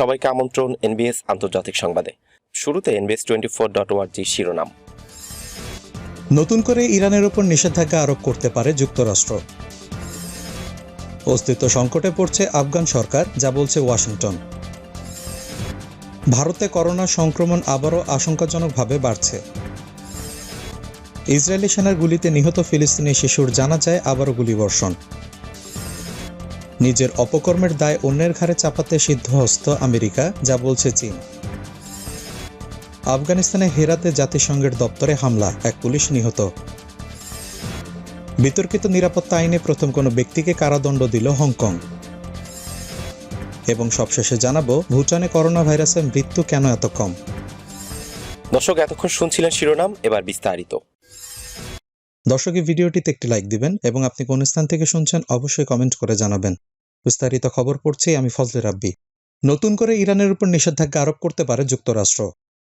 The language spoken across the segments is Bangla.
সবাইকে আমন্ত্রণ এনবিএস আন্তর্জাতিক সংবাদে। শুরুতে এনবিএস টোয়েন্টি ফোর ডট ওয়ার্জি শিরোনাম। নতুন করে ইরানের উপর নিষেধাজ্ঞা আরোপ করতে পারে যুক্তরাষ্ট্র। অস্তিত্ব সংকটে পড়ছে আফগান সরকার, যা বলছে ওয়াশিংটন। ভারতে করোনা সংক্রমণ আবারও আশঙ্কাজনকভাবে বাড়ছে। ইসরায়েলি সেনার গুলিতে নিহত ফিলিস্তিনি শিশুর জানা যায় আবারও গুলিবর্ষণ। নিজের অপকর্মের দায় অন্যের ঘাড়ে চাপাতে সিদ্ধহস্ত আমেরিকা যা বলছে চীন। আফগানিস্তানে হেরাতে জাতিসংঘের দপ্তরে হামলা এক পুলিশ নিহত। বিতর্কিত নিরাপত্তা আইনে প্রথম কোনো ব্যক্তিকে কারাদণ্ড দিল হংকং। এবং সবশেষে জানাব ভুটানে করোনা ভাইরাসের মৃত্যু কেন এত কম? দর্শক এতক্ষণ শুনছিলেন শিরোনাম এবার বিস্তারিত। দর্শক এই ভিডিওটিতে একটি লাইক দিবেন এবং আপনি কোন স্থান থেকে শুনছেন অবশ্যই কমেন্ট করে জানাবেন। বিস্তারিত খবর পড়ছি আমি ফজলে রাব্বি। নতুন করে ইরানের উপর নিষেধাজ্ঞা আরোপ করতে পারে যুক্তরাষ্ট্র।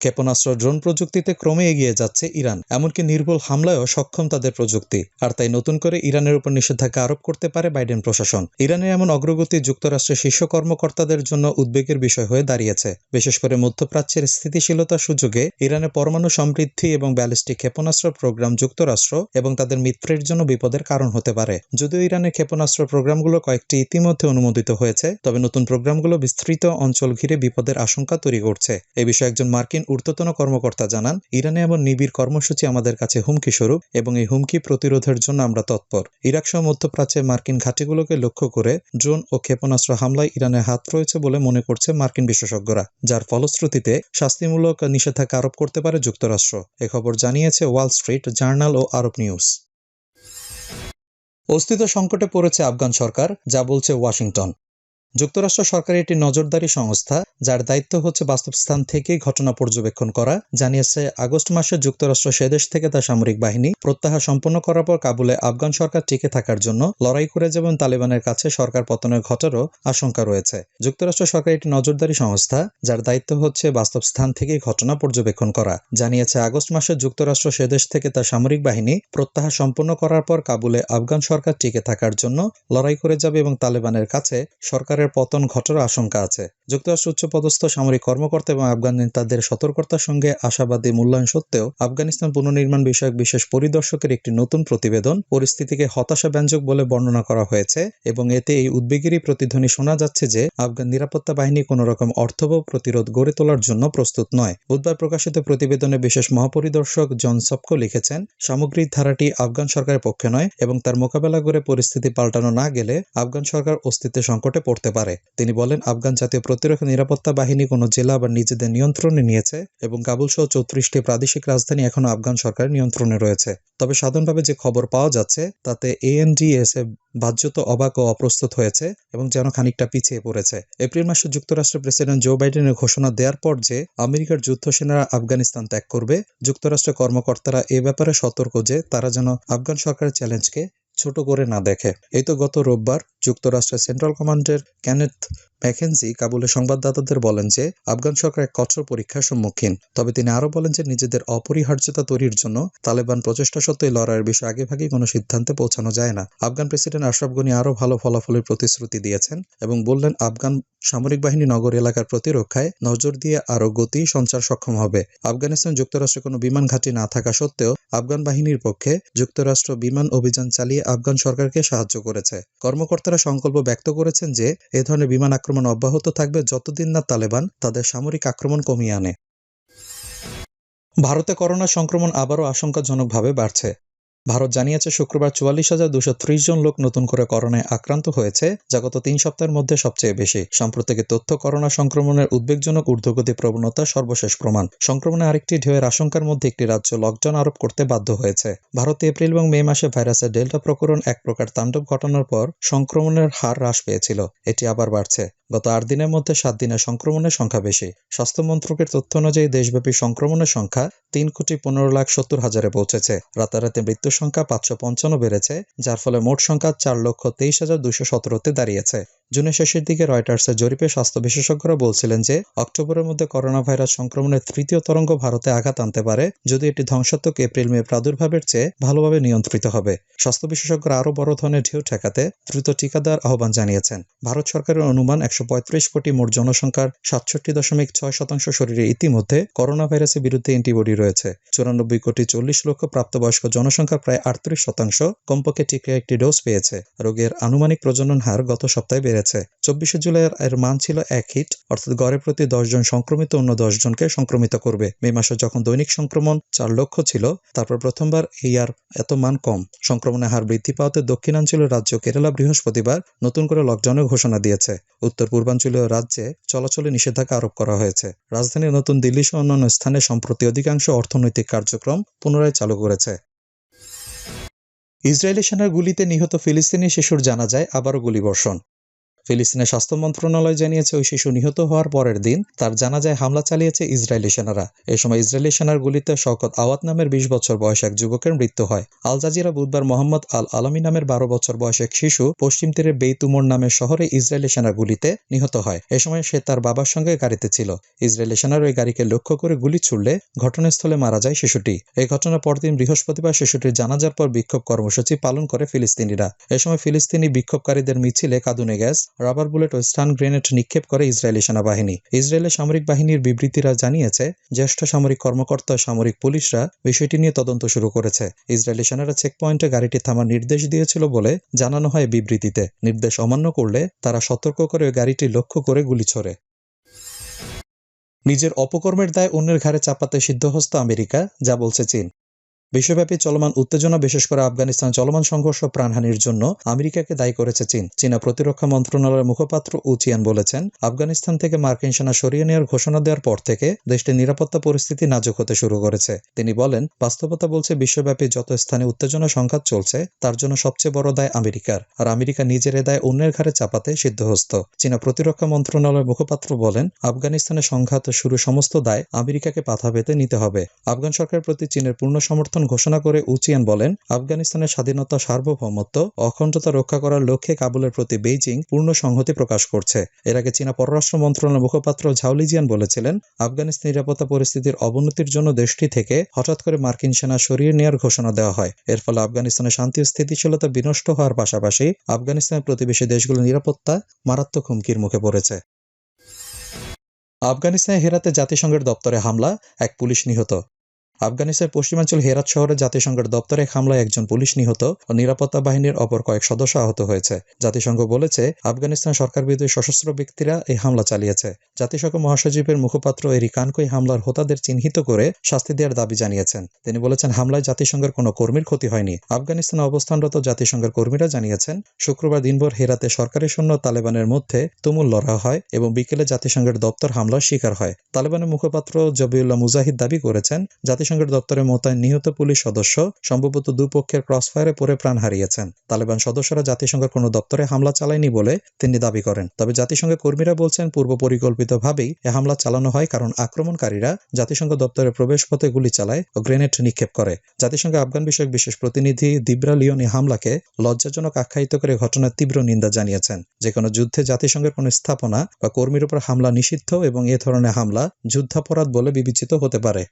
ক্ষেপণাস্ত্র, ড্রোন প্রযুক্তিতে ক্রমে এগিয়ে যাচ্ছে ইরান, এমনকি নির্ভুল হামলায়ও সক্ষম তাদের প্রযুক্তি। আর তাই নতুন করে ইরানের উপর নিষেধাজ্ঞা আরোপ করতে পারে বাইডেন প্রশাসন। ইরানের এমন অগ্রগতি যুক্তরাষ্ট্রের শীর্ষ কর্মকর্তাদের জন্য উদ্বেগের বিষয় হয়ে দাঁড়িয়েছে। বিশেষ করে মধ্যপ্রাচ্যের স্থিতিশীলতার সুযোগে ইরানের পরমাণু সমৃদ্ধি এবং ব্যালিস্টিক ক্ষেপণাস্ত্র প্রোগ্রাম যুক্তরাষ্ট্র এবং তাদের মিত্রের জন্য বিপদের কারণ হতে পারে। যদিও ইরানের ক্ষেপণাস্ত্র প্রোগ্রামগুলো কয়েকটি ইতিমধ্যে অনুমোদিত হয়েছে, তবে নতুন প্রোগ্রামগুলো বিস্তৃত অঞ্চল ঘিরে বিপদের আশঙ্কা তৈরি করছে। এ বিষয়ে একজন মার্কিন ঊর্ধ্বতন কর্মকর্তা জানান, ইরানে এমন নিবিড় কর্মসূচি আমাদের কাছে হুমকি স্বরূপ এবং এই হুমকি প্রতিরোধের জন্য আমরা তৎপর। ইরাক সহ মধ্যপ্রাচ্যের মার্কিন ঘাঁটিগুলোকে লক্ষ্য করে ড্রোন ও ক্ষেপণাস্ত্র হামলায় ইরানের হাত রয়েছে বলে মনে করছে মার্কিন বিশেষজ্ঞরা, যার ফলশ্রুতিতে শাস্তিমূলক নিষেধাজ্ঞা আরোপ করতে পারে যুক্তরাষ্ট্র। এ খবর জানিয়েছে ওয়াল স্ট্রিট জার্নাল ও আরব নিউজ। অস্তিত্ব সংকটে পড়েছে আফগান সরকার, যা বলছে ওয়াশিংটন। যুক্তরাষ্ট্র সরকারের একটি নজরদারি সংস্থা, যার দায়িত্ব হচ্ছে বাস্তবস্থান থেকেই ঘটনা পর্যবেক্ষণ করা, জানিয়েছে আগস্ট মাসে যুক্তরাষ্ট্র সেদেশ থেকে তার সামরিক বাহিনী প্রত্যাহার সম্পন্ন করার পর কাবুলে আফগান সরকার টিকে থাকার জন্য লড়াই করে যেমন তালেবানের কাছে সরকার পতনের ঘটারও আশঙ্কা রয়েছে। যুক্তরাষ্ট্র সরকারের একটি নজরদারি সংস্থা, যার দায়িত্ব হচ্ছে বাস্তব স্থান থেকেই ঘটনা পর্যবেক্ষণ করা, জানিয়েছে আগস্ট মাসে যুক্তরাষ্ট্র সেদেশ থেকে তার সামরিক বাহিনী প্রত্যাহার সম্পন্ন করার পর কাবুলে আফগান সরকার টিকে থাকার জন্য লড়াই করে যাবে এবং তালেবানের কাছে সরকারের পতন ঘটার আশঙ্কা আছে। যুক্তরাষ্ট্র উচ্চপদস্থ সামরিক কর্মকর্তা এবং আফগান নেতাদের সতর্কতার সঙ্গে আশাবাদী মূল্যায়ন সত্ত্বেও আফগানিস্তান পুনর্নির্মাণ বিষয়ক বিশেষ পরিদর্শকের একটি নতুন প্রতিবেদন পরিস্থিতিকে হতাশাব্যঞ্জক বলে বর্ণনা করা হয়েছে এবং এতে এই উদ্বেগেরই প্রতিধ্বনি শোনা যাচ্ছে যে আফগান নিরাপত্তা বাহিনী কোনো রকম অর্থবহ প্রতিরোধ গড়ে তোলার জন্য প্রস্তুত নয়। বুধবার প্রকাশিত প্রতিবেদনে বিশেষ মহাপরিদর্শক জন সপকো লিখেছেন, সামগ্রিক ধারাটি আফগান সরকারের পক্ষে নয় এবং তার মোকাবেলা করে পরিস্থিতি পাল্টানো না গেলে আফগান সরকার অস্তিত্বের সংকটে পড়তে পারে। তিনি বলেন, আফগান জাতীয় প্রতিরক্ষা নিরাপত্তা বাহিনী কোনো জেলা বা নিজেদের নিয়ন্ত্রণে নিয়েছে এবং কাবুল সহ চৌত্রিশটি প্রাদেশিক রাজধানী এখনও আফগান সরকারের নিয়ন্ত্রণে রয়েছে। তবে সাধারণভাবে যে খবর পাওয়া যাচ্ছে, তাতে এএনডিএসএ বাহ্যত অবাক ও অপ্রস্তুত হয়েছে এবং যেন খানিকটা পিছিয়ে পড়েছে। এপ্রিল মাসে যুক্তরাষ্ট্রের প্রেসিডেন্ট জো বাইডেনের ঘোষণা দেওয়ার পর যে আমেরিকার যুদ্ধ সেনারা আফগানিস্তান ত্যাগ করবে যুক্তরাষ্ট্রের কর্মকর্তারা এ ব্যাপারে সতর্ক যে তারা যেন আফগান সরকারের চ্যালেঞ্জকে ছোট করে না দেখে। এই তো গত রোববার যুক্তরাষ্ট্রের সেন্ট্রাল কমান্ডের ক্যানেথ ম্যাকেনজি কাবুলে সংবাদদাতাদের বলেন যে, আফগান সরকার এক কঠোর পরীক্ষার সম্মুখীন। তবে তিনি আরও বলেন যে, নিজেদের অপরিহার্যতা তৈরির জন্য তালেবান প্রচেষ্টা সত্ত্বেও লড়াইয়ের বিষয়ে আগেভাগেই কোনো সিদ্ধান্তে পৌঁছানো যায় না। আফগান প্রেসিডেন্ট আশরাফ গনি আরও ভালো ফলাফলের প্রতিশ্রুতি দিয়েছেন এবং বললেন, আফগান সামরিক বাহিনী নগর এলাকার প্রতিরক্ষায় নজর দিয়ে আরও গতি সঞ্চার সক্ষম হবে। আফগানিস্তান যুক্তরাষ্ট্রে কোনো বিমান ঘাঁটি না থাকা সত্ত্বেও আফগান বাহিনীর পক্ষে যুক্তরাষ্ট্র বিমান অভিযান চালিয়ে আফগান সরকারকে সাহায্য করেছে। কর্মকর্তারা সংকল্প ব্যক্ত করেছেন যে, এ ধরনের বিমান অব্যাহত থাকবে যতদিন না তালেবান তাদের সামরিক আক্রমণ কমিয়ে আনে। ভারতে করোনা সংক্রমণ আবারও আশঙ্কাজনকভাবে বাড়ছে। ভারত জানিয়েছে শুক্রবার চুয়াল্লিশ হাজার দুশো ত্রিশ জন লোক নতুন করে করোনায় আক্রান্ত হয়েছে, যা গত তিন সপ্তাহের মধ্যে সবচেয়ে বেশি। সাম্প্রতিক তথ্য, করোনা সংক্রমণের উদ্বেগজনক ঊর্ধ্বগতি প্রবণতা সর্বশেষ প্রমাণ। সংক্রমণের আরেকটি ঢেউয়ের আশঙ্কার মধ্যে একটি রাজ্য লকডাউন আরোপ করতে বাধ্য হয়েছে। ভারতে এপ্রিল এবং মে মাসে ভাইরাসের ডেল্টা প্রকরণ এক প্রকার তাণ্ডব ঘটানোর পর সংক্রমণের হার হ্রাস পেয়েছিল। এটি আবার বাড়ছে। গত আট দিনের মধ্যে সাত দিনের সংক্রমণের সংখ্যা বেশি। স্বাস্থ্য মন্ত্রকের তথ্য অনুযায়ী দেশব্যাপী সংক্রমণের সংখ্যা তিন কোটি পনেরো লাখ সত্তর হাজারে পৌঁছেছে। রাতারাতি মৃত্যু মৃত্যুর সংখ্যা পাঁচশো পঞ্চান্ন বেড়েছে, যার ফলে মোট সংখ্যা চার লক্ষ তেইশ হাজার দুশো সতেরোতে দাঁড়িয়েছে। জুনের শেষের দিকে রয়টার্সের জরিপে স্বাস্থ্য বিশেষজ্ঞরা বলছিলেন যে, অক্টোবরের মধ্যে করোনা ভাইরাস সংক্রমণের তৃতীয় তরঙ্গ ভারতে আঘাত আনতে পারে, যদি এটি ধ্বংসাত্মক এপ্রিল মে প্রাদুর্ভাবের চেয়ে ভালোভাবে নিয়ন্ত্রিত হবে। স্বাস্থ্য বিশেষজ্ঞরা আরও বড় ধরনের ঢেউ ঠেকাতে দ্রুত টিকা দেওয়ার আহ্বান জানিয়েছেন। ভারত সরকারের অনুমান একশো পঁয়ত্রিশ কোটি মোট জনসংখ্যার সাতষট্টি দশমিক ছয় শতাংশ শরীরে ইতিমধ্যে করোনা ভাইরাসের বিরুদ্ধে অ্যান্টিবডি রয়েছে। চুরানব্বই কোটি চল্লিশ লক্ষ প্রাপ্তবয়স্ক জনসংখ্যার প্রায় আটত্রিশ শতাংশ কমপক্ষে টিকা একটি ডোজ পেয়েছে। রোগের আনুমানিক প্রজনন হার গত সপ্তাহে বেড়েছে। চব্বিশে জুলাই এর মান ছিল এক হিট, অর্থাৎ গড়ে প্রতি দশজন সংক্রমিত অন্য দশজনকে সংক্রমিত করবে। মে মাসে যখন দৈনিক সংক্রমণ চার লক্ষ ছিল, তারপর প্রথমবার এই আর এত মান কম। সংক্রমণের হার বৃদ্ধি পাওয়াতে দক্ষিণাঞ্চলীয় রাজ্য কেরালা বৃহস্পতিবার নতুন করে লকডাউনের ঘোষণা দিয়েছে। উত্তর পূর্বাঞ্চলীয় রাজ্যে চলাচলে নিষেধাজ্ঞা আরোপ করা হয়েছে। রাজধানী নতুন দিল্লি সহ অন্যান্য স্থানে সম্প্রতি অধিকাংশ অর্থনৈতিক কার্যক্রম পুনরায় চালু করেছে। ইসরায়েলি সেনার গুলিতে নিহত ফিলিস্তিনি শিশুর জানা যায় আবারও গুলিবর্ষণ। ফিলিস্তিনের স্বাস্থ্য মন্ত্রণালয় জানিয়েছে, ওই শিশু নিহত হওয়ার পরের দিন তার জানাজায় হামলা চালিয়েছে ইসরায়েলি সেনারা। এ সময় ইসরায়েলি সেনার গুলিতে শওকত আওয়াত নামের বিশ বছর বয়স এক যুবকের মৃত্যু হয়। আল জাজিরা বুধবার মোহাম্মদ আল আলামী নামের বারো বছর বয়স এক শিশু পশ্চিম তীরে বেইতুমোর নামের শহরে ইসরায়েলি সেনার গুলিতে নিহত হয়। এ সময় সে তার বাবার সঙ্গে গাড়িতে ছিল। ইসরায়েলি সেনার ওই গাড়িকে লক্ষ্য করে গুলি ছুড়লে ঘটনাস্থলে মারা যায় শিশুটি। এই ঘটনার পরদিন বৃহস্পতিবার শিশুটির জানাজার পর বিক্ষোভ কর্মসূচি পালন করে ফিলিস্তিনিরা। এ সময় ফিলিস্তিনি বিক্ষোভকারীদের মিছিলে কাঁদুনে গ্যাস রাবার বুলেট ও স্টান গ্রেনেড নিক্ষেপ করে ইসরায়েলি সেনাবাহিনী। ইসরায়েলের সামরিক বাহিনীর বিবৃতিরা জানিয়েছে, জ্যেষ্ঠ সামরিক কর্মকর্তা, সামরিক পুলিশরা বিষয়টি নিয়ে তদন্ত শুরু করেছে। ইসরায়েলি সেনারা চেকপয়েন্টে গাড়িটি থামার নির্দেশ দিয়েছিল বলে জানানো হয় বিবৃতিতে। নির্দেশ অমান্য করলে তারা সতর্ক করে গাড়িটি লক্ষ্য করে গুলি ছোড়ে। নিজের অপকর্মের দায় অন্যের ঘাড়ে চাপাতে সিদ্ধহস্ত আমেরিকা, যা বলছে চীন। বিশ্বব্যাপী চলমান উত্তেজনা, বিশেষ করে আফগানিস্তান চলমান সংঘর্ষ প্রাণহানির জন্য আমেরিকাকে দায়ী করেছে চীন। চীনা প্রতিরক্ষা মন্ত্রণালয়ের মুখপাত্র উচিয়ান বলেছেন, আফগানিস্তান থেকে মার্কিন সেনা সরিয়ে নেওয়ার ঘোষণা দেওয়ার পর থেকে দেশটির নিরাপত্তা পরিস্থিতি নাজুক হতে শুরু করেছে। তিনি বলেন, বাস্তবতা বলছে বিশ্বব্যাপী যত স্থানে উত্তেজনা সংঘাত চলছে, তার জন্য সবচেয়ে বড় দায় আমেরিকার। আর আমেরিকা নিজের দায় অন্যের ঘাড়ে চাপাতে সিদ্ধহস্ত। চীনা প্রতিরক্ষা মন্ত্রণালয়ের মুখপাত্র বলেন আফগানিস্তানের সংঘাত শুরু সমস্ত দায় আমেরিকাকে পাথা পেতে নিতে হবে। আফগান সরকারের প্রতি চীনের পূর্ণ সমর্থন ঘোষণা করে উচিয়ান বলেন, আফগানিস্তানের স্বাধীনতা সার্বভৌমত্ব, অখণ্ডতা রক্ষা করার লক্ষ্যে কাবুলের প্রতি বেইজিং পূর্ণ সংহতি প্রকাশ করছে। এর আগে চীনা পররাষ্ট্র মন্ত্রণালয়ের মুখপাত্র ঝাউলিজিয়ান বলেছিলেন, আফগানিস্তান নিরাপত্তা পরিস্থিতির অবনতির জন্য দেশটি থেকে হঠাৎ করে মার্কিন সেনা সরিয়ে নেওয়ার ঘোষণা দেওয়া হয়। এর ফলে আফগানিস্তানের শান্তি ও স্থিতিশীলতা বিনষ্ট হওয়ার পাশাপাশি আফগানিস্তানের প্রতিবেশী দেশগুলোর নিরাপত্তা মারাত্মক হুমকির মুখে পড়েছে। আফগানিস্তানে হেরাতে জাতিসংঘের দপ্তরে হামলা, এক পুলিশ নিহত। আফগানিস্তানের পশ্চিমাঞ্চল হেরাত শহরে জাতিসংঘের দপ্তরে হামলায় একজন পুলিশ নিহত ও নিরাপত্তা বাহিনীর অপর কয়েক সদস্য আহত হয়েছে। জাতিসংঘ বলেছে আফগানিস্তান সরকার বিরোধী সশস্ত্র ব্যক্তিরা এই হামলা চালিয়েছে। জাতিসংঘ মহাসচিবের মুখপাত্র এরি কানকই হামলার হোতাদের চিহ্নিত করে শাস্তি দেওয়ার দাবি জানিয়েছেন। তিনি বলেছেন, হামলায় জাতিসংঘের কোনো কর্মীর ক্ষতি হয়নি। আফগানিস্তানে অবস্থানরত জাতিসংঘের কর্মীরা জানিয়েছেন, শুক্রবার দিনভর হেরাতে সরকারি সৈন্য তালেবানের মধ্যে তুমুল লড়া হয় এবং বিকেলে জাতিসংঘের দপ্তর হামলার শিকার হয়। তালেবানের মুখপাত্র জবিউল্লাহ মুজাহিদ দাবি করেছেন জাতিসংঘের দপ্তরে মোতায়েন নিহত পুলিশ সদস্য সম্ভবত দুপক্ষের ক্রসফায়ারে পড়ে প্রাণ হারিয়েছেন। তালেবান সদস্যরা জাতিসংঘের কোনো দপ্তরে হামলা চালায়নি বলে তিনি দাবি করেন। তবে জাতিসংঘের কর্মীরা বলছেন, পূর্ব পরিকল্পিতভাবেই এ হামলা চালানো হয় কারণ আক্রমণকারীরা জাতিসংঘ দপ্তরের প্রবেশ পথে গুলি চালায় ও গ্রেনেড নিক্ষেপ করে। জাতিসংঘ আফগান বিষয়ক বিশেষ প্রতিনিধি দিব্রা লিওনি হামলাকে লজ্জাজনক আখ্যায়িত করে ঘটনার তীব্র নিন্দা জানিয়েছেন। যে কোনো যুদ্ধে জাতিসংঘের কোনো স্থাপনা বা কর্মীর উপর হামলা নিষিদ্ধ এবং এ ধরনের হামলা যুদ্ধাপরাধ বলে বিবেচিত হতে পারে।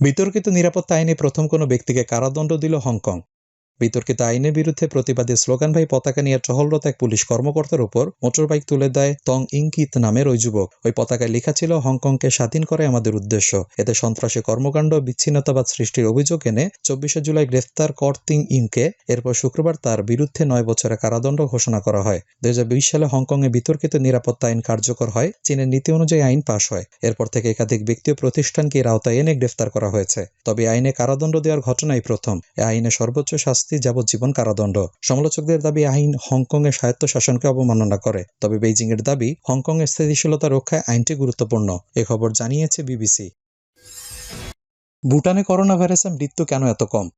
বিতর্কিত নিরাপত্তা আইনে প্রথম কোনো ব্যক্তিকে কারাদণ্ড দিল হংকং। বিতর্কিত আইনের বিরুদ্ধে প্রতিবাদী স্লোগানভাই পতাকা নিয়ে টহলরত এক পুলিশ কর্মকর্তার উপর মোটরবাইক তুলে দেয় তং ইংকিত নামের ওই যুবক। ওই পতাকায় লেখা ছিল, হংকংকে স্বাধীন করে আমাদের উদ্দেশ্য। এতে সন্ত্রাসী কর্মকাণ্ড, বিচ্ছিন্নতাবাদ সৃষ্টির অভিযোগ এনে চব্বিশে জুলাই গ্রেফতার কর তিং ইংকে। এরপর শুক্রবার তার বিরুদ্ধে নয় বছরের কারাদণ্ড ঘোষণা করা হয়। দুই হাজার বিশ সালে হংকংয়ে বিতর্কিত নিরাপত্তা আইন কার্যকর হয়, চীনের নীতি অনুযায়ী আইন পাশ হয়। এরপর থেকে একাধিক ব্যক্তি ও প্রতিষ্ঠানকে এর আওতায় এনে গ্রেফতার করা হয়েছে। তবে আইনে কারাদণ্ড দেওয়ার ঘটনাই প্রথম। এ আইনে সর্বোচ্চ শাস্তি যাবজ্জীবন কারাদণ্ড। সমালোচকদের দাবি, আইন হংকং এর স্বায়ত্ত শাসনকে অবমাননা করে। তবে বেইজিং এর দাবি হংকং এর স্থিতিশীলতা রক্ষায় আইনটি গুরুত্বপূর্ণ। এ খবর জানিয়েছে বিবিসি। ভুটানে করোনা ভাইরাসের মৃত্যু কেন এত কম?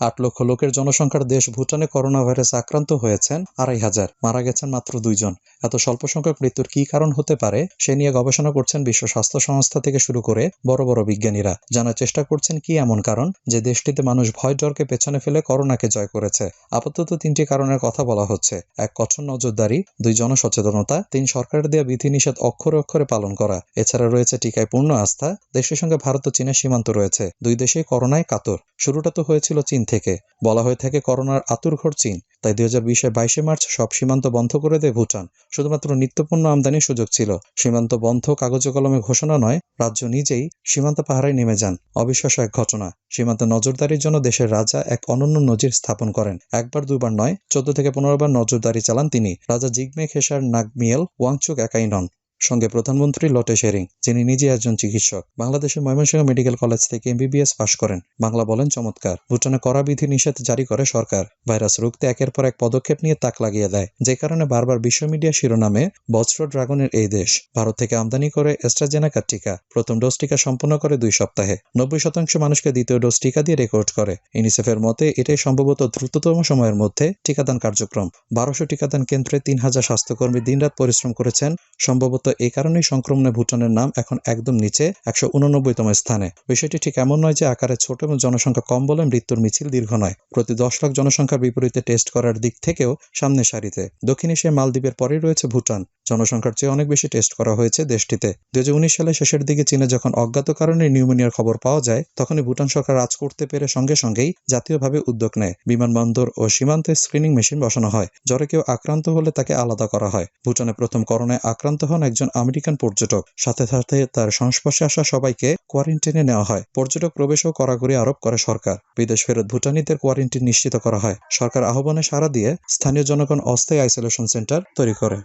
আট লক্ষ লোকের জনসংখ্যার দেশ ভুটানে করোনা ভাইরাসে আক্রান্ত হয়েছেন আড়াই হাজার। মারা গেছেন মাত্র দুইজন। এত স্বল্প সংখ্যক মৃত্যুর কি কারণ হতে পারে, সে নিয়ে গবেষণা করছেন বিশ্ব স্বাস্থ্য সংস্থা থেকে শুরু করে বড় বড় বিজ্ঞানীরা। জানার চেষ্টা করছেন কি এমন কারণ? যে দেশটিতে মানুষ ভয় ডরকে পেছনে ফেলে করোনাকে জয় করেছে। আপাতত তিনটি কারণের কথা বলা হচ্ছে। এক, কঠোর নজরদারি। দুই, জনসচেতনতা। তিন, সরকারের দেওয়া বিধিনিষেধ অক্ষরে অক্ষরে পালন করা। এছাড়া রয়েছে টিকায় পূর্ণ আস্থা। দেশের সঙ্গে ভারত ও চীনের সীমান্ত রয়েছে। দুই দেশেই করোনায় কাতর। শুরুটা তো হয়েছিল চীন থেকে। বলা হয়ে থাকে, করোনার আতুরঘর চীন। তাই দুই হাজার বিশে বাইশে মার্চ সব সীমান্ত বন্ধ করে দেয় ভুটান। শুধুমাত্র নিত্যপণ্য আমদানির সুযোগ ছিল। সীমান্ত বন্ধ কাগজে কলমে ঘোষণা নয়, রাজ্য নিজেই সীমান্ত পাহারায় নেমে যান। অবিশ্বাস্য এক ঘটনা, সীমান্ত নজরদারির জন্য দেশের রাজা এক অনন্য নজির স্থাপন করেন। একবার, দুবার নয়, চোদ্দ থেকে পনেরো বার নজরদারি চালান তিনি। রাজা জিগমে খেসার নাগমিয়েল ওয়াংচুক একাই নন। সঙ্গে প্রধানমন্ত্রী লটে শেরিং যিনি নিজে একজন চিকিৎসক, বাংলাদেশের ময়মনসিংহ মেডিকেল কলেজ থেকে এমবিবিএস পাশ করেন। বাংলা বলেন, চমৎকার। ভুটানে কড়া বিধি নিষেধ জারি করে সরকার। ভাইরাস রুখতে একের পর এক পদক্ষেপ নিয়ে তাক লাগিয়ে দেয়। যে কারণে বারবার বিশ্ব মিডিয়া শিরোনামে বজ্র ড্রাগনের এই দেশ। ভারত থেকে আমদানি করে এস্ট্রাজেনাকার টিকা। প্রথম ডোজ টিকা সম্পন্ন করে দুই সপ্তাহে। নব্বই শতাংশ মানুষকে দ্বিতীয় ডোজ টিকা দিয়ে রেকর্ড করে। ইউনিসেফের মতে, এটাই সম্ভবত দ্রুততম সময়ের মধ্যে টিকাদান কার্যক্রম। বারোশো টিকাদান কেন্দ্রে তিন হাজার স্বাস্থ্যকর্মী দিনরাত পরিশ্রম করেছেন। সম্ভবত এই কারণেই সংক্রমণে ভুটানের নাম এখন একদম নিচে, একশো উননব্বইতম স্থানে। বিষয়টি ঠিক এমন নয় যে আকারে ছোট এবং জনসংখ্যা কম বলে মৃত্যুর মিছিল দীর্ঘ নয়। প্রতি দশ লাখ জনসংখ্যার বিপরীতে টেস্ট করার দিক থেকেও সামনে সারিতে। দক্ষিণ এশিয়া মালদ্বীপের পরেই রয়েছে ভুটান। জনসংখ্যার চেয়ে অনেক বেশি টেস্ট করা হয়েছে দেশটিতে। দুই সালে শেষের দিকে চীনে যখন অজ্ঞাত কারণে নিউমোনিয়ার খবর পাওয়া যায়, তখনই ভুটান সরকার রাজ করতে পেরে সঙ্গে সঙ্গেই জাতীয়ভাবে উদ্যোগ নেয়। বিমানবন্দর ও সীমান্তে স্ক্রিনিং মেশিন বসানো হয়, জ্বরে কেউ আক্রান্ত হলে তাকে আলাদা করা হয়। ভুটানে প্রথম করোনায় আক্রান্ত হন একজন আমেরিকান পর্যটক। সাথে সাথে তার সংস্পর্শে আসা সবাইকে কোয়ারেন্টাইনে নেওয়া হয়। পর্যটক প্রবেশও কড়াকড়ি আরোপ করে সরকার। বিদেশ ফেরত ভুটানিদের কোয়ারেন্টিন নিশ্চিত করা হয়। সরকার আহ্বানে সাড়া দিয়ে স্থানীয় জনগণ অস্থায়ী আইসোলেশন সেন্টার তৈরি করে।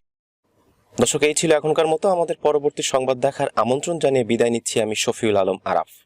দর্শক, এই ছিল এখনকার মতো। আমাদের পরবর্তী সংবাদ দেখার আমন্ত্রণ জানিয়ে বিদায় নিচ্ছি আমি শফিউল আলম আরাফ।